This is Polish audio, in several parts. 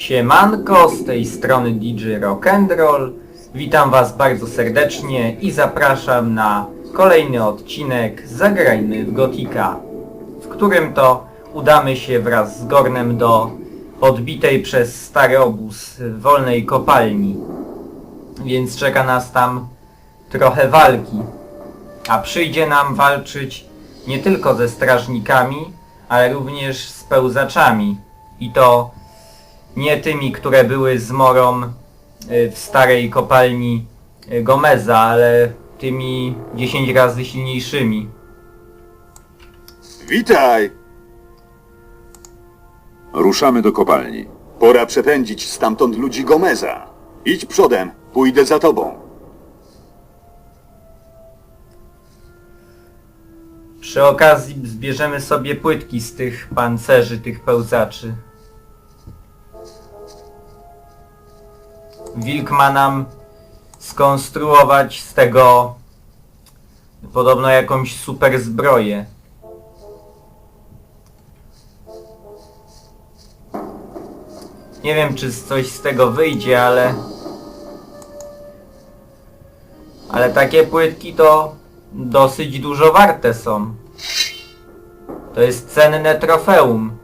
Siemanko, z tej strony DJ Rock'n'Roll. Witam Was bardzo serdecznie i zapraszam na kolejny odcinek Zagrajmy w Gotika, w którym to udamy się wraz z Gornem do podbitej przez stary obóz wolnej kopalni. Więc czeka nas tam trochę walki. A przyjdzie nam walczyć nie tylko ze strażnikami, ale również z pełzaczami. I to nie tymi, które były z Morą y, w starej kopalni y, Gomeza, ale tymi 10 razy silniejszymi. Witaj! Ruszamy do kopalni. Pora przepędzić stamtąd ludzi Gomeza. Idź przodem, pójdę za tobą. Przy okazji zbierzemy sobie płytki z tych pancerzy, tych pełzaczy. Wilk ma nam skonstruować z tego podobno jakąś super zbroję. Nie wiem, czy coś z tego wyjdzie, ale... Ale takie płytki to dosyć dużo warte są. To jest cenne trofeum.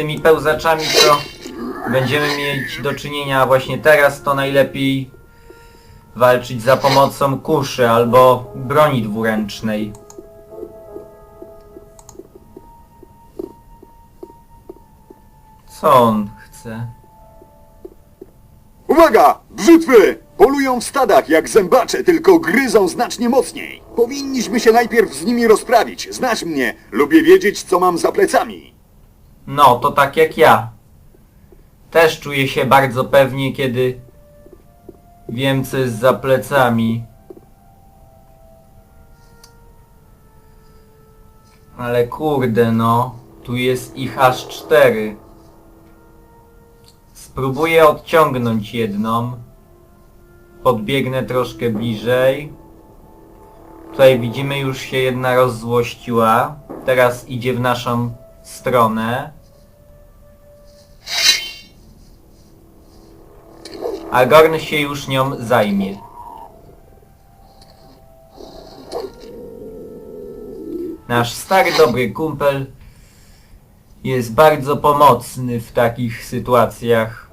Tymi pełzaczami, co będziemy mieć do czynienia właśnie teraz, to najlepiej walczyć za pomocą kuszy albo broni dwuręcznej. Co on chce? Uwaga! Brzytwy! Polują w stadach jak zębacze, tylko gryzą znacznie mocniej. Powinniśmy się najpierw z nimi rozprawić. Znasz mnie, lubię wiedzieć, co mam za plecami. No, to tak jak ja. Też czuję się bardzo pewnie, kiedy wiem, co jest za plecami. Ale kurde, no. Tu jest ich aż cztery. Spróbuję odciągnąć jedną. Podbiegnę troszkę bliżej. Tutaj widzimy już się jedna rozzłościła. Teraz idzie w naszą stronę. A Gorn się już nią zajmie. Nasz stary dobry kumpel jest bardzo pomocny w takich sytuacjach.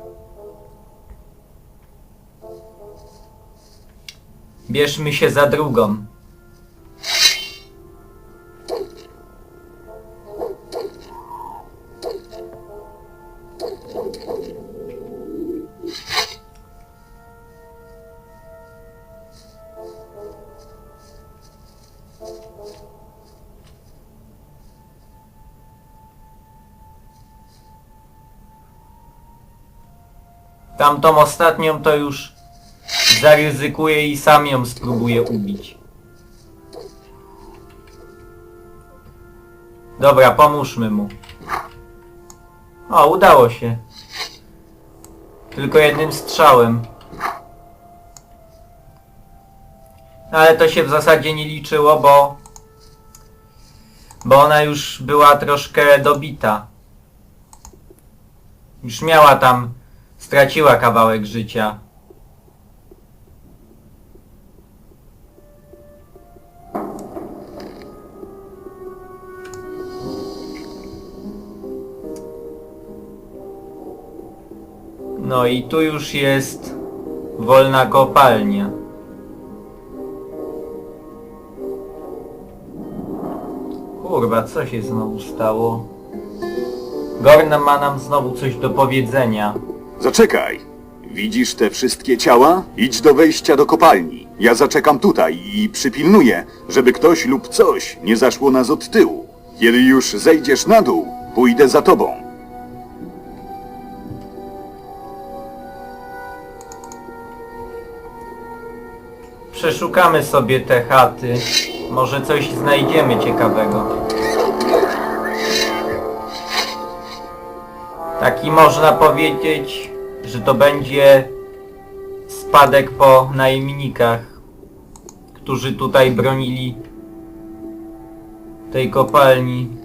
Bierzmy się za drugą. Tamtą ostatnią to już zaryzykuję i sam ją spróbuję ubić. Dobra, pomóżmy mu. O, udało się. Tylko jednym strzałem. Ale to się w zasadzie nie liczyło, bo... Bo ona już była troszkę dobita. Już miała tam... Straciła kawałek życia. No i tu już jest wolna kopalnia. Kurwa, co się znowu stało? Gorna ma nam znowu coś do powiedzenia. Zaczekaj. Widzisz te wszystkie ciała? Idź do wejścia do kopalni. Ja zaczekam tutaj i przypilnuję, żeby ktoś lub coś nie zaszło nas od tyłu. Kiedy już zejdziesz na dół, pójdę za tobą. Przeszukamy sobie te chaty. Może coś znajdziemy ciekawego. Taki można powiedzieć, że to będzie spadek po najemnikach. którzy tutaj bronili tej kopalni.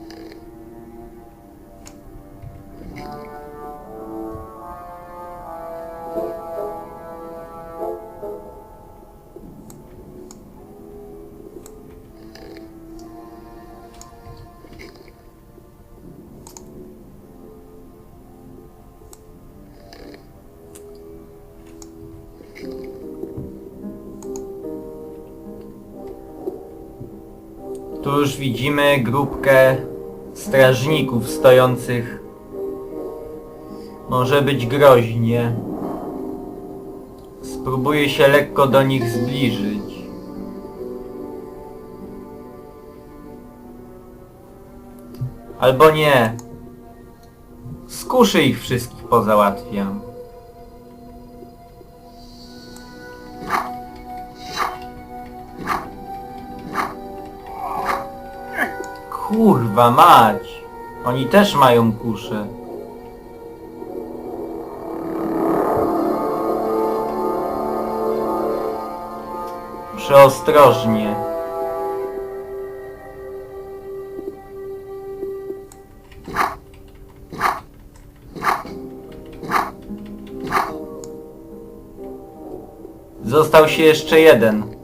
Tu już widzimy grupkę strażników stojących. Może być groźnie. Spróbuję się lekko do nich zbliżyć. Albo nie. Skuszy ich wszystkich pozałatwiam. Kurwa mać! Oni też mają kusze. Przeostrożnie. Został się jeszcze jeden.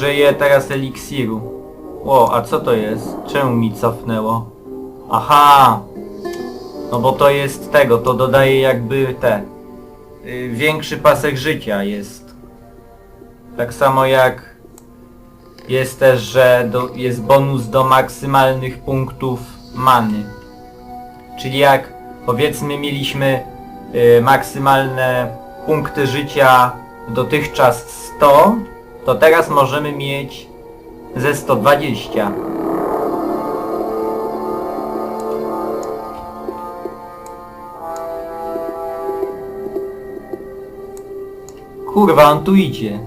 Użyję teraz eliksiru. O, a co to jest? Czemu mi cofnęło? Aha! No bo to jest tego, to dodaje jakby te... y, większy pasek życia jest. Tak samo jak jest też, że do, jest bonus do maksymalnych punktów many. Czyli jak powiedzmy mieliśmy y, maksymalne punkty życia dotychczas 100, to teraz możemy mieć ze 120. Kurwa, on tu idzie.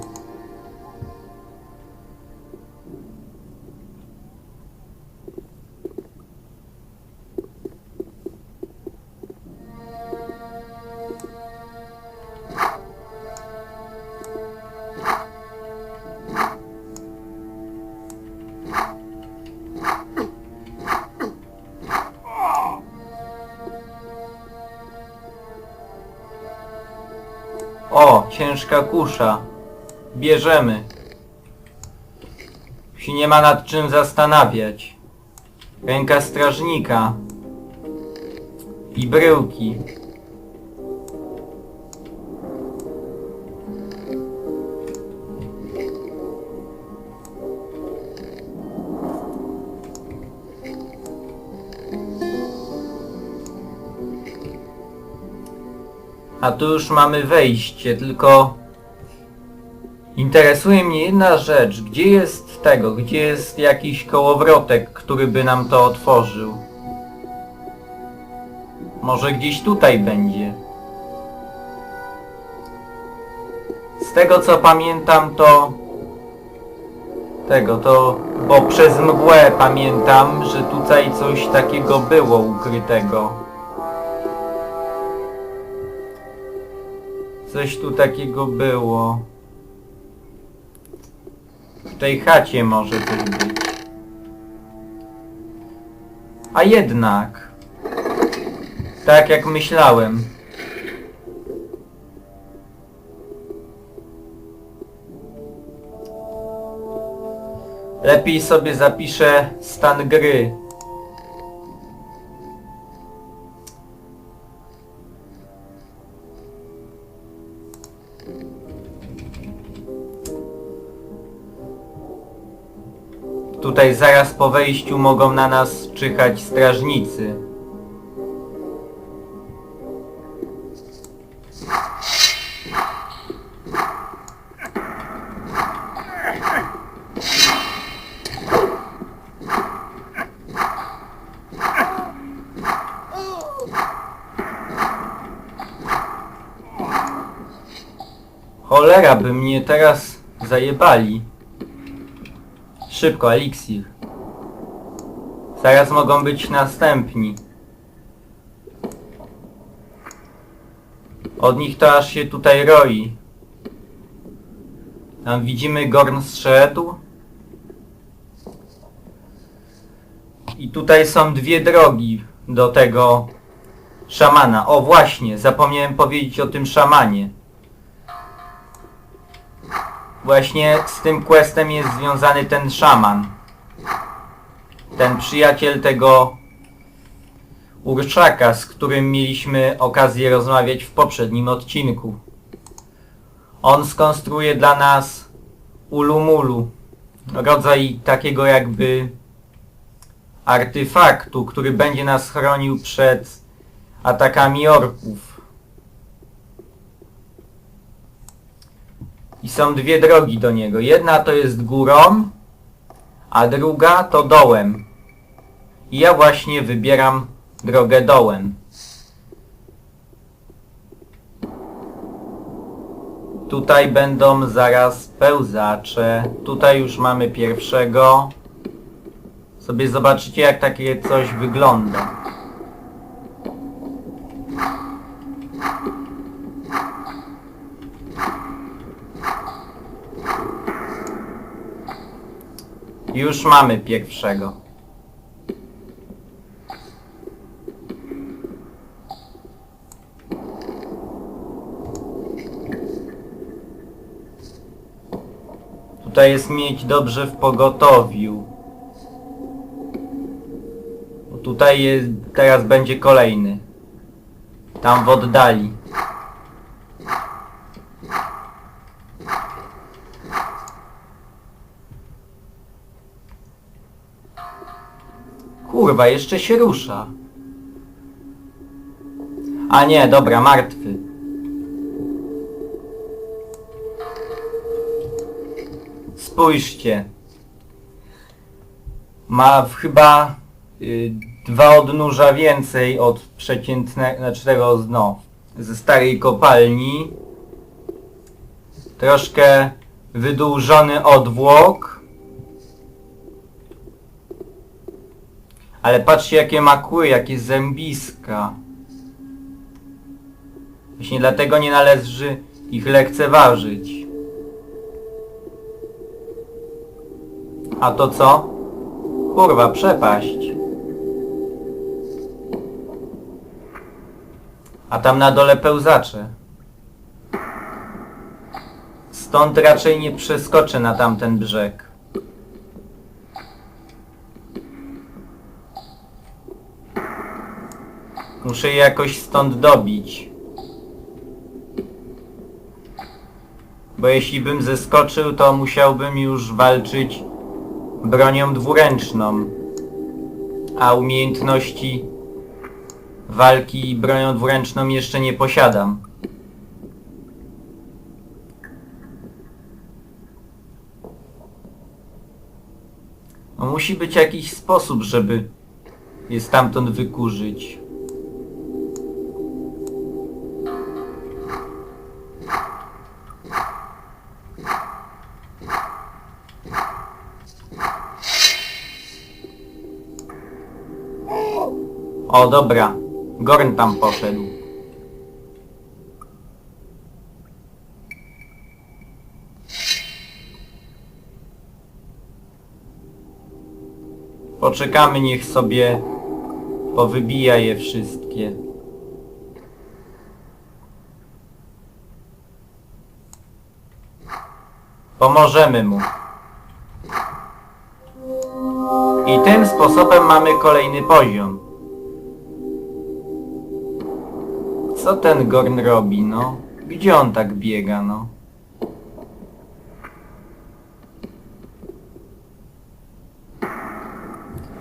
Ciężka kusza. Bierzemy. Się nie ma nad czym zastanawiać. Ręka strażnika. I bryłki. Tu już mamy wejście, tylko... Interesuje mnie jedna rzecz. Gdzie jest tego? Gdzie jest jakiś kołowrotek, który by nam to otworzył? Może gdzieś tutaj będzie. Z tego co pamiętam to... Tego to... Bo przez mgłę pamiętam, że tutaj coś takiego było ukrytego. Coś tu takiego było. W tej chacie może coś być. A jednak. Tak jak myślałem. Lepiej sobie zapiszę stan gry. Tutaj zaraz po wejściu mogą na nas czyhać strażnicy. Cholera, by mnie teraz zajebali. Szybko, eliksir. Zaraz mogą być następni. Od nich to aż się tutaj roi. Tam widzimy Gorn zszedł. I tutaj są dwie drogi do tego szamana. O właśnie, zapomniałem powiedzieć o tym szamanie. Właśnie z tym questem jest związany ten szaman. Ten przyjaciel tego Urczaka, z którym mieliśmy okazję rozmawiać w poprzednim odcinku. On skonstruuje dla nas ulumulu. Rodzaj takiego jakby artefaktu, który będzie nas chronił przed atakami orków. I są dwie drogi do niego. Jedna to jest górą, a druga to dołem. I ja właśnie wybieram drogę dołem. Tutaj będą zaraz pełzacze. Tutaj już mamy pierwszego. Sobie zobaczycie jak takie coś wygląda. Już mamy pierwszego. Tutaj jest mieć dobrze w pogotowiu. Tutaj jest, teraz będzie kolejny. Tam w oddali. Kurwa, jeszcze się rusza. A nie, dobra, martwy. Spójrzcie. Ma chyba y, dwa odnóża więcej od przeciętnego, znaczy tego no, ze starej kopalni. Troszkę wydłużony odwłok. Ale patrzcie jakie ma kły, jakie zębiska. Właśnie dlatego nie należy ich lekceważyć. A to co? Kurwa, przepaść. A tam na dole pełzacze. Stąd raczej nie przeskoczę na tamten brzeg. Muszę je jakoś stąd dobić. Bo jeśli bym zeskoczył, to musiałbym już walczyć bronią dwuręczną. A umiejętności walki bronią dwuręczną jeszcze nie posiadam. No musi być jakiś sposób, żeby je stamtąd wykurzyć. O, dobra. Gorn tam poszedł. Poczekamy, niech sobie powybija je wszystkie. Pomożemy mu. I tym sposobem mamy kolejny poziom. Co ten Gorn robi, no? Gdzie on tak biega, no?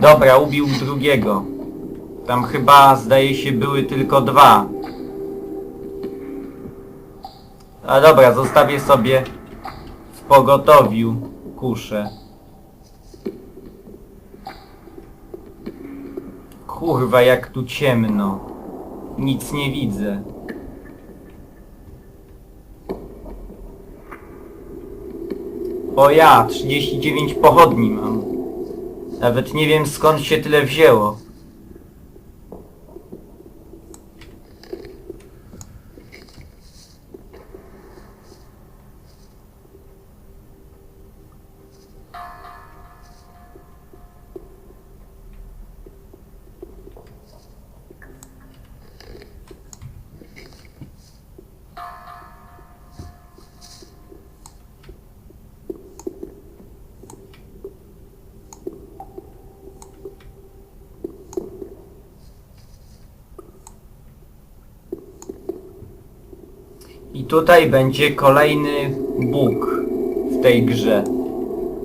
Dobra, ubił drugiego. Tam chyba, zdaje się, były tylko dwa. A dobra, zostawię sobie w pogotowiu kuszę. Kurwa, jak tu ciemno. Nic nie widzę. O ja, 39 pochodni mam. Nawet nie wiem skąd się tyle wzięło. Tutaj będzie kolejny Bóg w tej grze.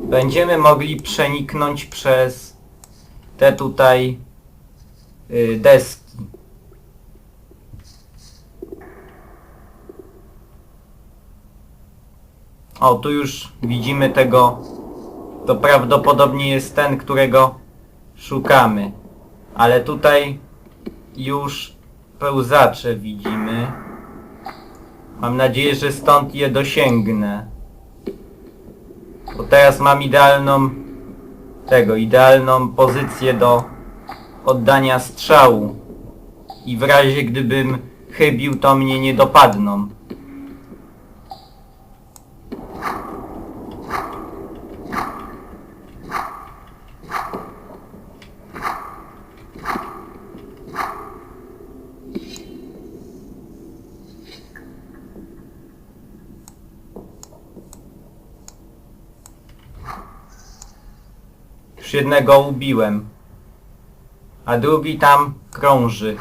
Będziemy mogli przeniknąć przez te tutaj y, deski. O, tu już widzimy tego. To prawdopodobnie jest ten, którego szukamy. Ale tutaj już pełzacze widzimy. Mam nadzieję, że stąd je dosięgnę. Bo teraz mam idealną tego, idealną pozycję do oddania strzału. I w razie gdybym chybił, to mnie nie dopadną. Już jednego ubiłem. A drugi tam krąży.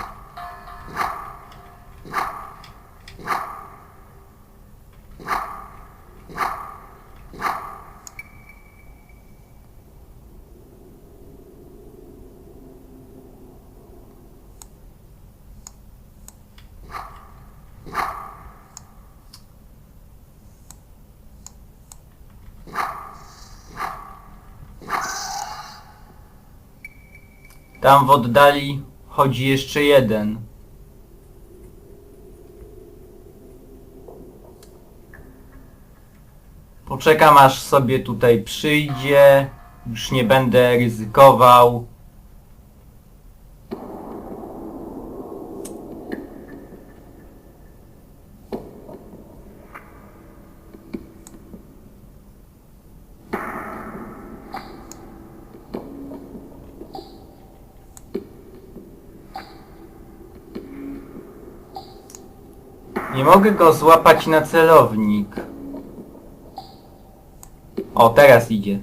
Tam w oddali chodzi jeszcze jeden. Poczekam aż sobie tutaj przyjdzie. Już nie będę ryzykował. Nie mogę go złapać na celownik. O, teraz idzie.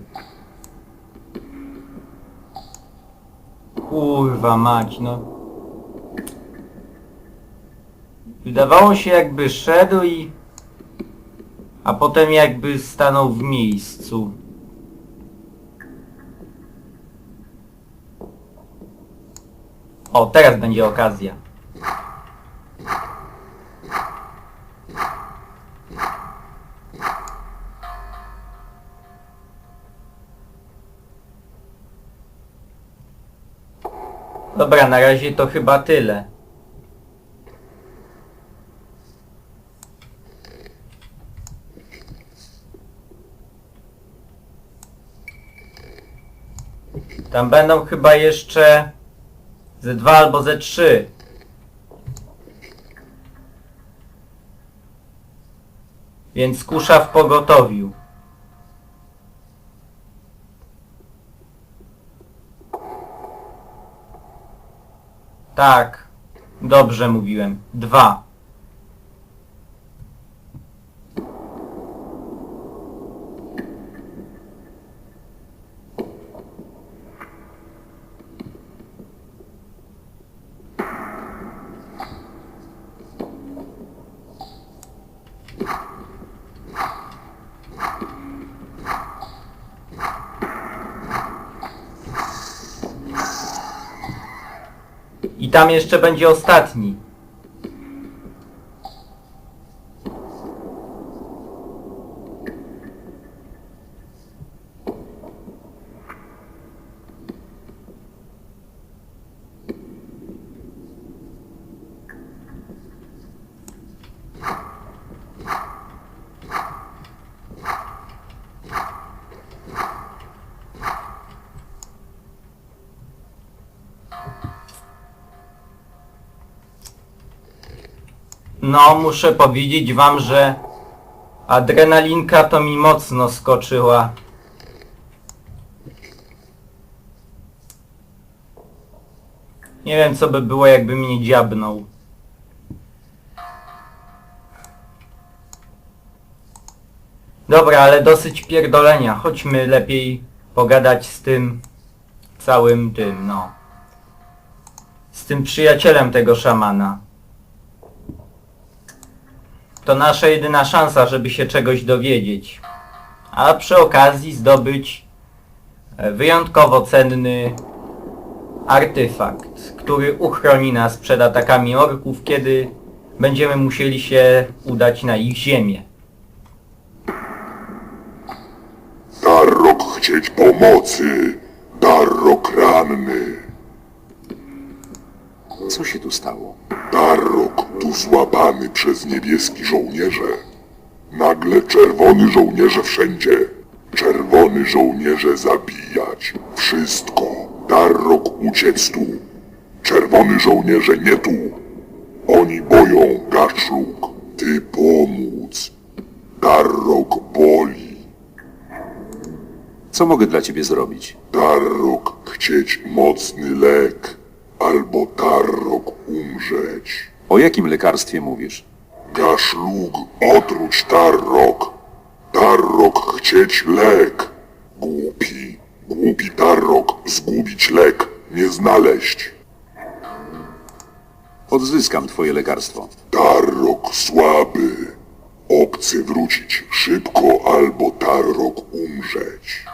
Kurwa mać, no. Wydawało się jakby szedł i... A potem jakby stanął w miejscu. O, teraz będzie okazja. Dobra, na razie to chyba tyle. Tam będą chyba jeszcze ze dwa albo ze trzy. Więc kusza w pogotowiu. Tak, dobrze mówiłem. Dwa. I tam jeszcze będzie ostatni. No, muszę powiedzieć wam, że adrenalinka to mi mocno skoczyła. Nie wiem, co by było, jakby mnie dziabnął. Dobra, ale dosyć pierdolenia. Chodźmy lepiej pogadać z tym całym tym, no. Z tym przyjacielem tego szamana. To nasza jedyna szansa, żeby się czegoś dowiedzieć. A przy okazji zdobyć e, wyjątkowo cenny artefakt, który uchroni nas przed atakami orków, kiedy będziemy musieli się udać na ich ziemię. Darrok chcieć pomocy. Darrok ranny. Co się tu stało? Darrok tu złapany przez niebieski żołnierze. Nagle czerwony żołnierze wszędzie. Czerwony żołnierze zabijać. Wszystko. Darrok uciec tu. Czerwony żołnierze nie tu. Oni boją gaszluk. Ty pomóc. Darrok boli. Co mogę dla ciebie zrobić? Tarrok chcieć mocny lek, albo Tarrok umrzeć. O jakim lekarstwie mówisz? Gaszlug otruć Tarrok. Tarrok chcieć lek. Głupi, głupi Tarrok zgubić lek, nie znaleźć. Odzyskam twoje lekarstwo. Tarrok słaby. Obcy wrócić szybko, albo Tarrok umrzeć.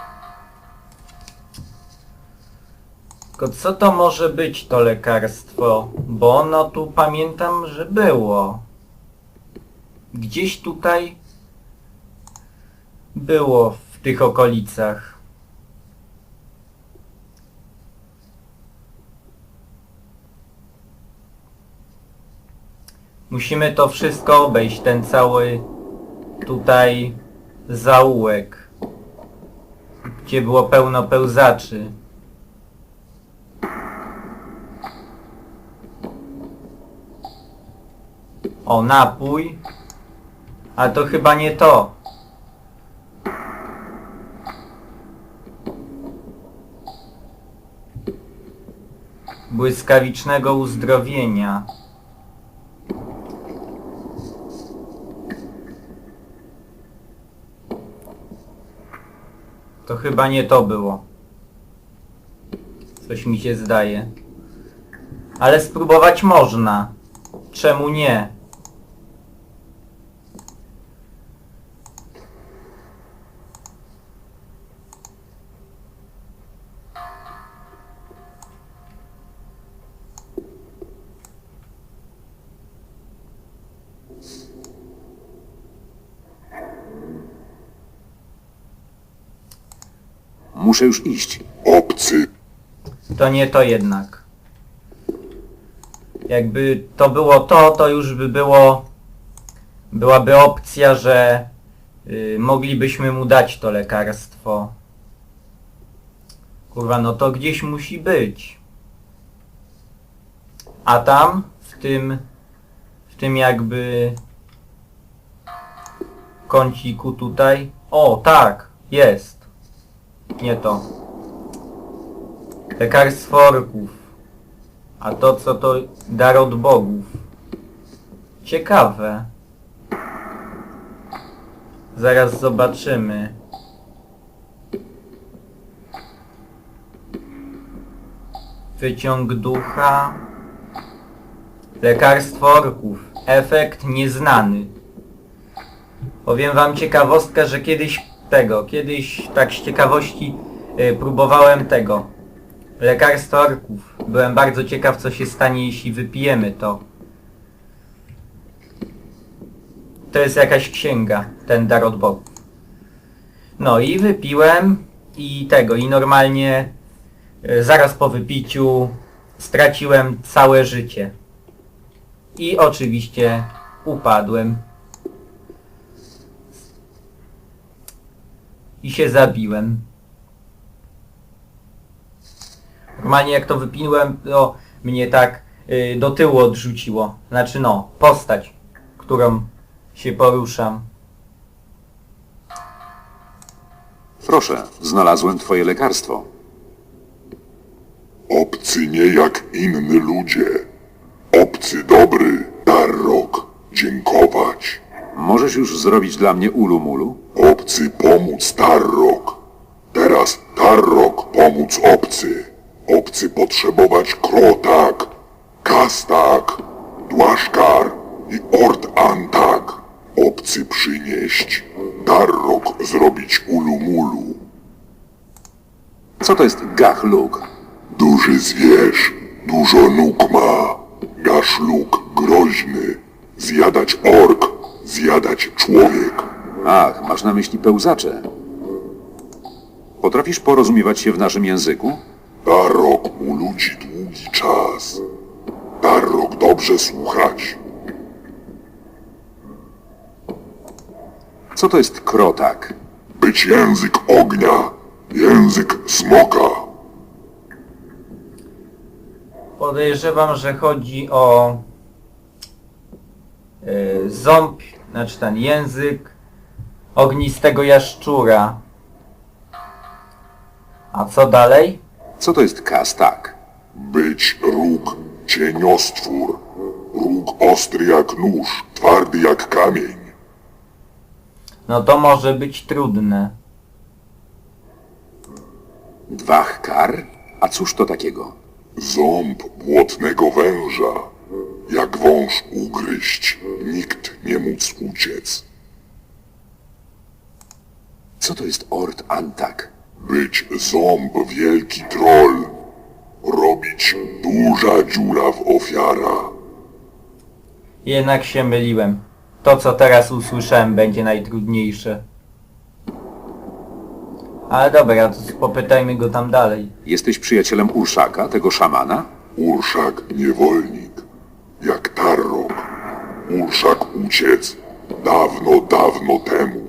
Tylko co to może być to lekarstwo? Bo ono tu pamiętam, że było. Gdzieś tutaj było w tych okolicach. Musimy to wszystko obejść, ten cały tutaj zaułek, gdzie było pełno pełzaczy. O, napój. A to chyba nie to. Błyskawicznego uzdrowienia. To chyba nie to było. Coś mi się zdaje. Ale spróbować można. Czemu nie? Muszę już iść. Obcy, To nie to jednak. Jakby to było to, to już by było... Byłaby opcja, że y, moglibyśmy mu dać to lekarstwo. Kurwa, no to gdzieś musi być. A tam, w tym... W tym jakby... Kąciku tutaj... O, tak, jest. Nie to. Lekarstwo orków. A to co to dar od bogów. Ciekawe. Zaraz zobaczymy. Wyciąg ducha. Lekarstwo orków. Efekt nieznany. Powiem wam ciekawostkę, że kiedyś tego, kiedyś tak z ciekawości y, próbowałem tego. Lekarstwo orków. Byłem bardzo ciekaw co się stanie jeśli wypijemy to. To jest jakaś księga, ten dar od Bogu. No i wypiłem i tego, i normalnie y, zaraz po wypiciu straciłem całe życie. I oczywiście upadłem. I się zabiłem. Normalnie jak to wypiłem, to mnie tak y, do tyłu odrzuciło. Znaczy no, postać, którą się poruszam. Proszę, znalazłem twoje lekarstwo. obcy nie jak inni ludzie. Obcy dobry, Darrok, dziękować. Możesz już zrobić dla mnie ulu mulu? Obcy pomóc Tarrok. Teraz Tarrok pomóc obcy. Obcy potrzebować Krotak, Kastak, Dłaszkar i Ord Antak. obcy przynieść, Tarrok zrobić ulumulu. Co to jest gachluk? Duży zwierz, dużo nóg ma. Gaszluk groźny. Zjadać ork, zjadać człowiek. Ach, masz na myśli pełzacze. Potrafisz porozumiewać się w naszym języku? Tarrok u ludzi długi czas. Tarrok dobrze słuchać. Co to jest krotak? Być język ognia, język smoka. Podejrzewam, że chodzi o yy, ząb, znaczy ten język ognistego jaszczura. A co dalej? Co to jest kastak? Być róg, cieniostwór. Róg ostry jak nóż, twardy jak kamień. No to może być trudne. Dwachkar? A cóż to takiego? Ząb błotnego węża. Jak wąż ugryźć, nikt nie móc uciec. Co to jest ort antak? Być ząb wielki troll. Robić duża dziura w ofiara. Jednak się myliłem. To co teraz usłyszałem będzie najtrudniejsze. Ale dobra, to popytajmy go tam dalej. Jesteś przyjacielem Urszaka, tego szamana? Urszak niewolnik. Jak Tarrok. Urszak uciec. Dawno, dawno temu.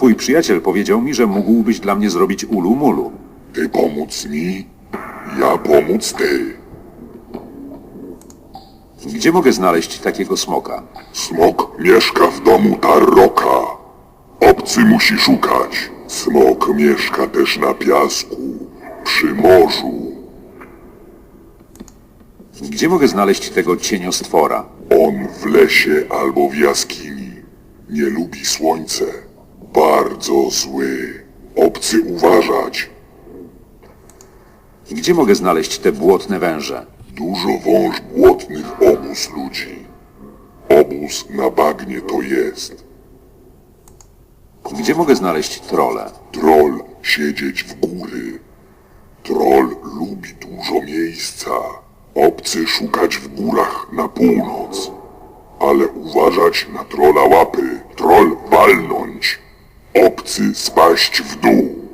Twój przyjaciel powiedział mi, że mógłbyś dla mnie zrobić ulu mulu. Ty pomóc mi, ja pomóc ty. Gdzie mogę znaleźć takiego smoka? Smok mieszka w domu Tarroka. Obcy musi szukać. Smok mieszka też na piasku, przy morzu. Gdzie mogę znaleźć tego cieniostwora? On w lesie albo w jaskini. Nie lubi słońce. Bardzo zły. Obcy uważać. Gdzie mogę znaleźć te błotne węże? Dużo wąż błotnych obóz ludzi. Obóz na bagnie to jest. Gdzie mogę znaleźć trole? Troll siedzieć w góry. Troll lubi dużo miejsca. Obcy szukać w górach na północ. Ale uważać na trola łapy. Troll walnąć. Obcy spaść w dół.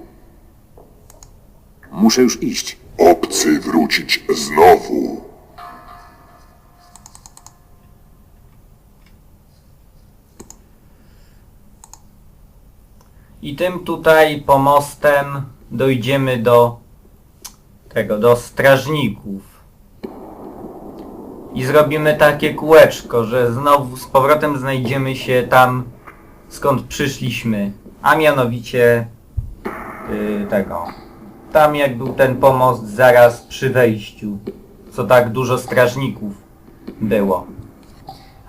Muszę już iść. Obcy wrócić znowu. I tym tutaj pomostem dojdziemy do tego, do strażników. I zrobimy takie kółeczko, że znowu z powrotem znajdziemy się tam, skąd przyszliśmy. A mianowicie yy, tego. Tam jak był ten pomost zaraz przy wejściu. Co tak dużo strażników było.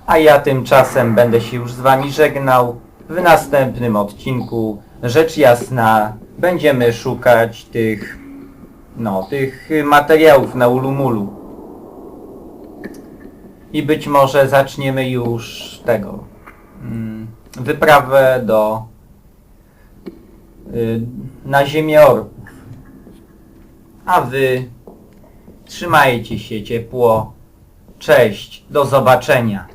A ja tymczasem będę się już z wami żegnał. W następnym odcinku, rzecz jasna, będziemy szukać tych, no, tych materiałów na Ulumulu. I być może zaczniemy już tego, mm, wyprawę do, na ziemię orków. A wy trzymajcie się ciepło. Cześć, do zobaczenia.